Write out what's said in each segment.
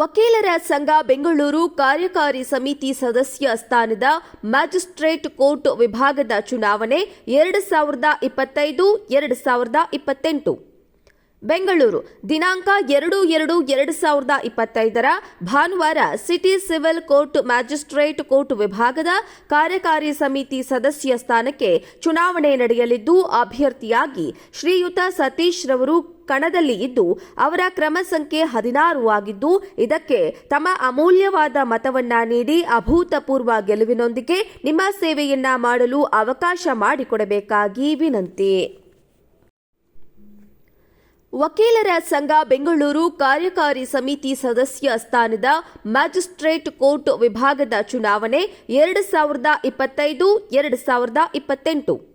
ವಕೀಲರ ಸಂಘ ಬೆಂಗಳೂರು ಕಾರ್ಯಕಾರಿ ಸಮಿತಿ ಸದಸ್ಯ ಸ್ಥಾನದ ಮ್ಯಾಜಿಸ್ಟ್ರೇಟ್ ಕೋರ್ಟ್ ವಿಭಾಗದ ಚುನಾವಣೆ ಎರಡು ಸಾವಿರದ ಇಪ್ಪತ್ತೈದು, ಎರಡು ಸಾವಿರದ ಇಪ್ಪತ್ತೆಂಟು. ಬೆಂಗಳೂರು. ದಿನಾಂಕ ಎರಡು ಎರಡು ಎರಡು ಸಾವಿರದ ಇಪ್ಪತ್ತೈದರ ಭಾನುವಾರ city civil court magistrate court ವಿಭಾಗದ ಕಾರ್ಯಕಾರಿ ಸಮಿತಿ ಸದಸ್ಯ ಸ್ಥಾನಕ್ಕೆ ಚುನಾವಣೆ ನಡೆಯಲಿದ್ದು, ಅಭ್ಯರ್ಥಿಯಾಗಿ ಶ್ರೀಯುತ ಸತೀಶ್ ರವರು ಕಣದಲ್ಲಿ ಇದ್ದು, ಅವರ ಕ್ರಮ ಸಂಖ್ಯೆ ಹದಿನಾರು ಆಗಿದ್ದು, ಇದಕ್ಕೆ ತಮ್ಮ ಅಮೂಲ್ಯವಾದ ಮತವನ್ನ ನೀಡಿ ಅಭೂತಪೂರ್ವ ಗೆಲುವಿನೊಂದಿಗೆ ನಿಮ್ಮ ಸೇವೆಯನ್ನ ಮಾಡಲು ಅವಕಾಶ ಮಾಡಿಕೊಡಬೇಕಾಗಿ ವಿನಂತಿ. ವಕೀಲರ ಸಂಘ ಬೆಂಗಳೂರು ಕಾರ್ಯಕಾರಿ ಸಮಿತಿ ಸದಸ್ಯ ಸ್ಥಾನದ ಮ್ಯಾಜಿಸ್ಟ್ರೇಟ್ ಕೋರ್ಟ್ ವಿಭಾಗದ ಚುನಾವಣೆ ಎರಡು ಸಾವಿರದ ಇಪ್ಪತ್ತೈದು, ಎರಡು ಸಾವಿರದ ಇಪ್ಪತ್ತೆಂಟು.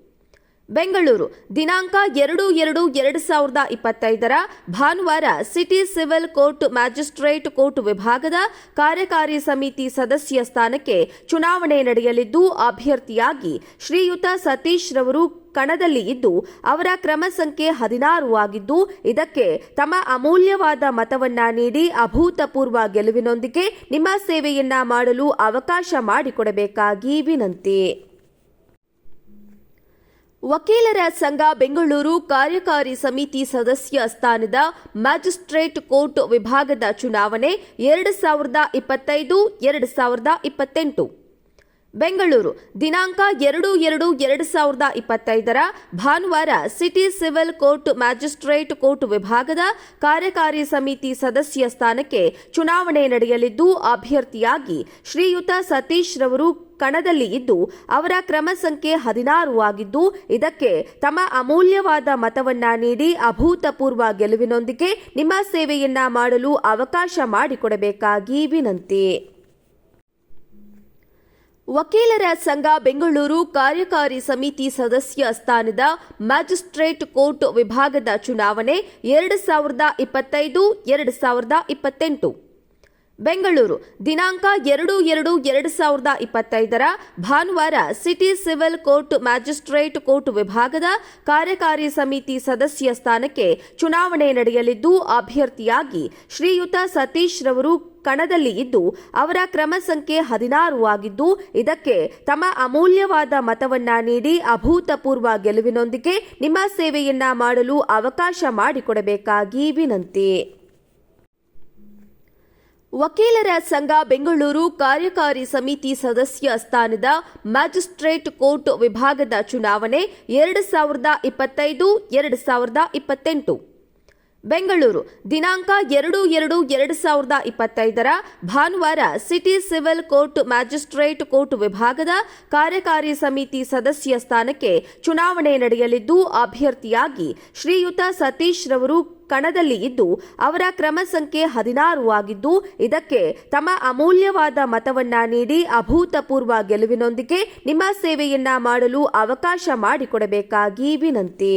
ಬೆಂಗಳೂರು, ದಿನಾಂಕ ಎರಡು ಎರಡು ಎರಡು ಸಾವಿರದ ಇಪ್ಪತ್ತೈದರ ಭಾನುವಾರ city civil court magistrate court ವಿಭಾಗದ ಕಾರ್ಯಕಾರಿ ಸಮಿತಿ ಸದಸ್ಯ ಸ್ಥಾನಕ್ಕೆ ಚುನಾವಣೆ ನಡೆಯಲಿದ್ದು, ಅಭ್ಯರ್ಥಿಯಾಗಿ ಶ್ರೀಯುತ ಸತೀಶ್ ರವರು ಕಣದಲ್ಲಿ ಇದ್ದು, ಅವರ ಕ್ರಮ ಸಂಖ್ಯೆ ಹದಿನಾರು ಆಗಿದ್ದು, ಇದಕ್ಕೆ ತಮ್ಮ ಅಮೂಲ್ಯವಾದ ಮತವನ್ನ ನೀಡಿ ಅಭೂತಪೂರ್ವ ಗೆಲುವಿನೊಂದಿಗೆ ನಿಮ್ಮ ಸೇವೆಯನ್ನ ಮಾಡಲು ಅವಕಾಶ ಮಾಡಿಕೊಡಬೇಕಾಗಿ ವಿನಂತಿ. ವಕೀಲರ ಸಂಘ ಬೆಂಗಳೂರು ಕಾರ್ಯಕಾರಿ ಸಮಿತಿ ಸದಸ್ಯ ಸ್ಥಾನದ ಮ್ಯಾಜಿಸ್ಟ್ರೇಟ್ ಕೋರ್ಟ್ ವಿಭಾಗದ ಚುನಾವಣೆ ಎರಡು ಸಾವಿರದ ಇಪ್ಪತ್ತೈದು, ಎರಡು ಸಾವಿರದ ಇಪ್ಪತ್ತೆಂಟು. ಬೆಂಗಳೂರು, ದಿನಾಂಕ ಎರಡು ಎರಡು ಎರಡು ಸಾವಿರದ ಇಪ್ಪತ್ತೈದರ ಭಾನುವಾರ city civil court magistrate court ವಿಭಾಗದ ಕಾರ್ಯಕಾರಿ ಸಮಿತಿ ಸದಸ್ಯ ಸ್ಥಾನಕ್ಕೆ ಚುನಾವಣೆ ನಡೆಯಲಿದ್ದು, ಅಭ್ಯರ್ಥಿಯಾಗಿ ಶ್ರೀಯುತ ಸತೀಶ್ ರವರು ಕಣದಲ್ಲಿ ಇದ್ದು, ಅವರ ಕ್ರಮ ಸಂಖ್ಯೆ ಹದಿನಾರು ಆಗಿದ್ದು, ಇದಕ್ಕೆ ತಮ್ಮ ಅಮೂಲ್ಯವಾದ ಮತವನ್ನ ನೀಡಿ ಅಭೂತಪೂರ್ವ ಗೆಲುವಿನೊಂದಿಗೆ ನಿಮ್ಮ ಸೇವೆಯನ್ನ ಮಾಡಲು ಅವಕಾಶ ಮಾಡಿಕೊಡಬೇಕಾಗಿ ವಿನಂತಿ. ವಕೀಲರ ಸಂಘ ಬೆಂಗಳೂರು ಕಾರ್ಯಕಾರಿ ಸಮಿತಿ ಸದಸ್ಯ ಸ್ಥಾನದ ಮ್ಯಾಜಿಸ್ಟ್ರೇಟ್ ಕೋರ್ಟ್ ವಿಭಾಗದ ಚುನಾವಣೆ ಎರಡು ಸಾವಿರದ ಇಪ್ಪತ್ತೈದು, ಎರಡು ಸಾವಿರದ ಇಪ್ಪತ್ತೆಂಟು. ಬೆಂಗಳೂರು, ದಿನಾಂಕ ಎರಡು ಎರಡು ಎರಡು ಸಾವಿರದ ಇಪ್ಪತ್ತೈದರ ಭಾನುವಾರ city civil court magistrate court ವಿಭಾಗದ ಕಾರ್ಯಕಾರಿ ಸಮಿತಿ ಸದಸ್ಯ ಸ್ಥಾನಕ್ಕೆ ಚುನಾವಣೆ ನಡೆಯಲಿದ್ದು, ಅಭ್ಯರ್ಥಿಯಾಗಿ ಶ್ರೀಯುತ ಸತೀಶ್ ರವರು ಕಣದಲ್ಲಿ ಇದ್ದು ಅವರ ಕ್ರಮ ಸಂಖ್ಯೆ ಹದಿನಾರು ಆಗಿದ್ದು ಇದಕ್ಕೆ ತಮ್ಮ ಅಮೂಲ್ಯವಾದ ಮತವನ್ನ ನೀಡಿ ಅಭೂತಪೂರ್ವ ಗೆಲುವಿನೊಂದಿಗೆ ನಿಮ್ಮ ಸೇವೆಯನ್ನ ಮಾಡಲು ಅವಕಾಶ ಮಾಡಿಕೊಡಬೇಕಾಗಿ ವಿನಂತಿ. ವಕೀಲರ ಸಂಘ ಬೆಂಗಳೂರು ಕಾರ್ಯಕಾರಿ ಸಮಿತಿ ಸದಸ್ಯ ಸ್ಥಾನದ ಮ್ಯಾಜಿಸ್ಟ್ರೇಟ್ ಕೋರ್ಟ್ ವಿಭಾಗದ ಚುನಾವಣೆ ಎರಡು ಸಾವಿರದ ಇಪ್ಪತ್ತೈದು, ಎರಡು ಸಾವಿರದ ಇಪ್ಪತ್ತೆಂಟು. ಬೆಂಗಳೂರು, ದಿನಾಂಕ ಎರಡು ಎರಡು ಎರಡು ಸಾವಿರದ ಇಪ್ಪತ್ತೈದರ ಭಾನುವಾರ city civil court magistrate court ವಿಭಾಗದ ಕಾರ್ಯಕಾರಿ ಸಮಿತಿ ಸದಸ್ಯ ಸ್ಥಾನಕ್ಕೆ ಚುನಾವಣೆ ನಡೆಯಲಿದ್ದು, ಅಭ್ಯರ್ಥಿಯಾಗಿ ಶ್ರೀಯುತ ಸತೀಶ್ ರವರು ಕಣದಲ್ಲಿ ಇದ್ದು, ಅವರ ಕ್ರಮ ಸಂಖ್ಯೆ ಹದಿನಾರು ಆಗಿದ್ದು, ಇದಕ್ಕೆ ತಮ್ಮ ಅಮೂಲ್ಯವಾದ ಮತವನ್ನ ನೀಡಿ ಅಭೂತಪೂರ್ವ ಗೆಲುವಿನೊಂದಿಗೆ ನಿಮ್ಮ ಸೇವೆಯನ್ನ ಮಾಡಲು ಅವಕಾಶ ಮಾಡಿಕೊಡಬೇಕಾಗಿ ವಿನಂತಿ.